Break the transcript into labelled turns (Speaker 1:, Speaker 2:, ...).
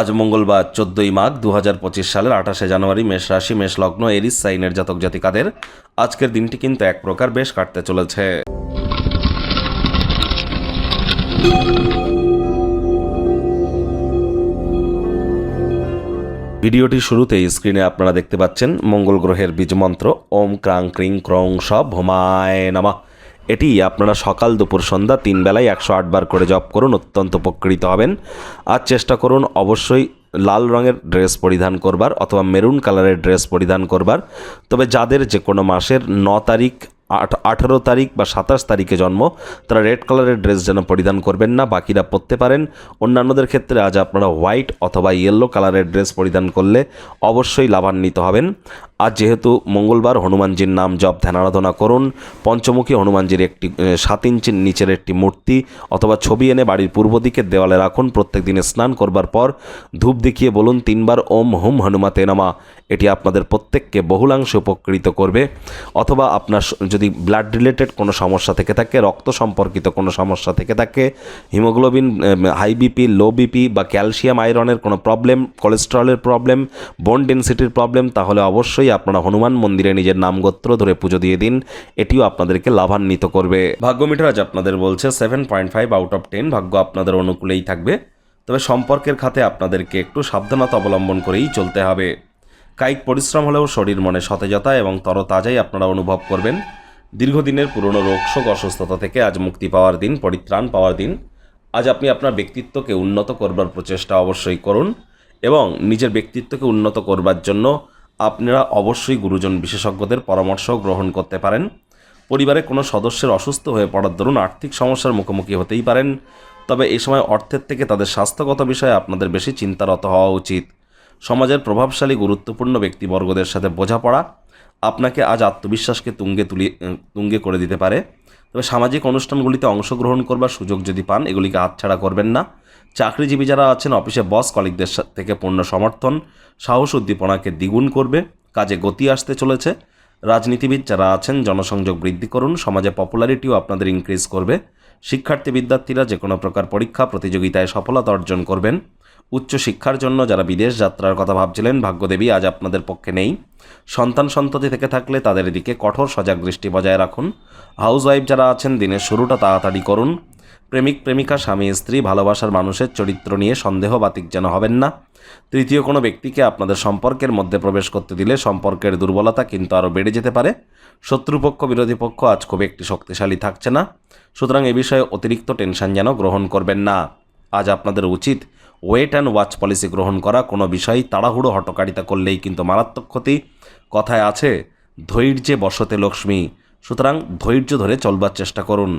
Speaker 1: আজ মঙ্গলবার, চোদ্দই মাঘ দু হাজার পঁচিশ সালের আঠাশে জানুয়ারি মেষ রাশি, মেষ লগ্ন, এরিস, সাইনের জাতক জাতিকাদের আজকের দিনটি কিন্তু এক প্রকার বেশ কাটতে চলেছে। ভিডিওটির শুরুতেই স্ক্রিনে আপনারা দেখতে পাচ্ছেন মঙ্গল গ্রহের বীজমন্ত্র ওম ক্রাং ক্রিং ক্রং সব হোমায় নামা। এটি আপনারা সকাল দুপুর সন্ধ্যা তিন বেলায় একশো আটবার করে জপ করুন, অত্যন্ত উপকৃত হবেন। আর চেষ্টা করুন অবশ্যই লাল রঙের ড্রেস পরিধান করবার অথবা মেরুন কালারের ড্রেস পরিধান করবার। তবে যাদের যে কোনো মাসের ন তারিখ, আট, আঠেরো তারিখ বা সাতাশ তারিখে জন্ম, তারা রেড কালারের ড্রেস যেন পরিধান করবেন না, বাকিরা পরতে পারেন। অন্যান্যদের ক্ষেত্রে আজ আপনারা হোয়াইট অথবা ইয়েলো কালারের ড্রেস পরিধান করলে অবশ্যই লাভান্বিত হবেন। আজ যেহেতু মঙ্গলবার হনুমানজির নাম জপ ধ্যান আরাধনা করুন, পঞ্চমুখী হনুমানজির একটি সাত ইঞ্চির নিচের একটি মূর্তি অথবা ছবি এনে বাড়ির পূর্ব দিকের দেওয়ালে রাখুন, প্রত্যেক দিনে স্নান করবার পর ধূপ দেখিয়ে বলুন, তিনবার ওম হুম হনুমাতে নামা। এটি আপনাদের প্রত্যেককে বহুলাংশে উপকৃত করবে। অথবা আপনার যদি ব্লাড রিলেটেড কোনো সমস্যা থেকে থাকে, রক্ত সম্পর্কিত কোনো সমস্যা থেকে থাকে, hemoglobin high BP low BP বা ক্যালসিয়াম আয়রনের কোনো প্রবলেম কোলেস্টেরলের প্রবলেম বোন ডেন্সিটির প্রবলেম তাহলে অবশ্যই আপনারা হনুমান মন্দিরে নিজের নামগোত্র ধরে পুজো দিয়ে দিন, এটিও আপনাদেরকে লাভান্বিত করবে। ভাগ্য মিটার আজ আপনাদের বলছে seven point five out of ten ভাগ্য আপনাদের অনুকূলেই থাকবে। তবে সম্পর্কের খাতে আপনাদেরকে একটু সাবধানতা অবলম্বন করেই চলতে হবে। কায়িক পরিশ্রম হলেও শরীর মনে সতেজতা এবং তরতাজাই আপনারা অনুভব করবেন। দীর্ঘদিনের পুরনো রোগ শোক অসুস্থতা থেকে আজ মুক্তি পাওয়ার দিন, পরিত্রাণ পাওয়ার দিন। আজ আপনি আপনার ব্যক্তিত্বকে উন্নত করবার প্রচেষ্টা অবশ্যই করুন এবং নিজের ব্যক্তিত্বকে উন্নত করবার জন্য আপনারা অবশ্যই গুরুজন বিশেষজ্ঞদের পরামর্শ গ্রহণ করতে পারেন। পরিবারে কোনো সদস্যের অসুস্থ হয়ে পড়ার দরুন আর্থিক সমস্যার মুখোমুখি হতেই পারেন। তবে এই সময় অর্থের থেকে তাদের স্বাস্থ্যগত বিষয়ে আপনাদের বেশি চিন্তারত হওয়া উচিত। সমাজের প্রভাবশালী, গুরুত্বপূর্ণ ব্যক্তিবর্গদের সাথে বোঝাপড়া আপনাকে আজ আত্মবিশ্বাসকে তুঙ্গে তুলি তুঙ্গে করে দিতে পারে। তবে সামাজিক অনুষ্ঠানগুলিতে অংশগ্রহণ করবার সুযোগ যদি পান, এগুলিকে হাতছাড়া করবেন না। চাকরিজীবী যারা আছেন অফিসে বস কলিগদের সা- থেকে পূর্ণ সমর্থন, সাহস উদ্দীপনাকে দ্বিগুণ করবে, কাজে গতি আসতে চলেছে। রাজনীতিবিদ যারা আছেন, জনসংযোগ বৃদ্ধি করুন, সমাজে পপুলারিটিও আপনাদের ইনক্রিজ করবে। শিক্ষার্থী বিদ্যার্থীরা যে কোনো প্রকার পরীক্ষা, প্রতিযোগিতায় সফলতা অর্জন করবেন। উচ্চ শিক্ষার জন্য যারা বিদেশ যাত্রার কথা ভাবছিলেন, ভাগ্যদেবী আজ আপনাদের পক্ষে নেই। সন্তান সন্ততি থেকে থাকলে তাদের দিকে কঠোর সজাগ দৃষ্টি বজায় রাখুন। হাউস ওয়াইফ যারা আছেন, দিনের শুরুটা তাড়াতাড়ি করুন। প্রেমিক, প্রেমিকা, স্বামী, স্ত্রী, ভালোবাসার মানুষের চরিত্র নিয়ে সন্দেহ বাতিক যেন হবেন না। তৃতীয় কোনো ব্যক্তিকে আপনাদের সম্পর্কের মধ্যে প্রবেশ করতে দিলে সম্পর্কের দুর্বলতা কিন্তু আরও বেড়ে যেতে পারে। শত্রুপক্ষ, বিরোধী পক্ষ আজ খুব একটি শক্তিশালী থাকছে না। সুতরাং এ বিষয়ে অতিরিক্ত টেনশন যেন গ্রহণ করবেন না। আজ আপনাদের উচিত ওয়েট অ্যান্ড ওয়াচ পলিসি গ্রহণ করা। কোনো বিষয় তাড়াহুড়ো হটকারিতা করলেই কিন্তু মারাত্মক ক্ষতি। কথায় আছে, ধৈর্যে বসতে লক্ষ্মী। সুতরাং ধৈর্য ধরে চলবার চেষ্টা করুন।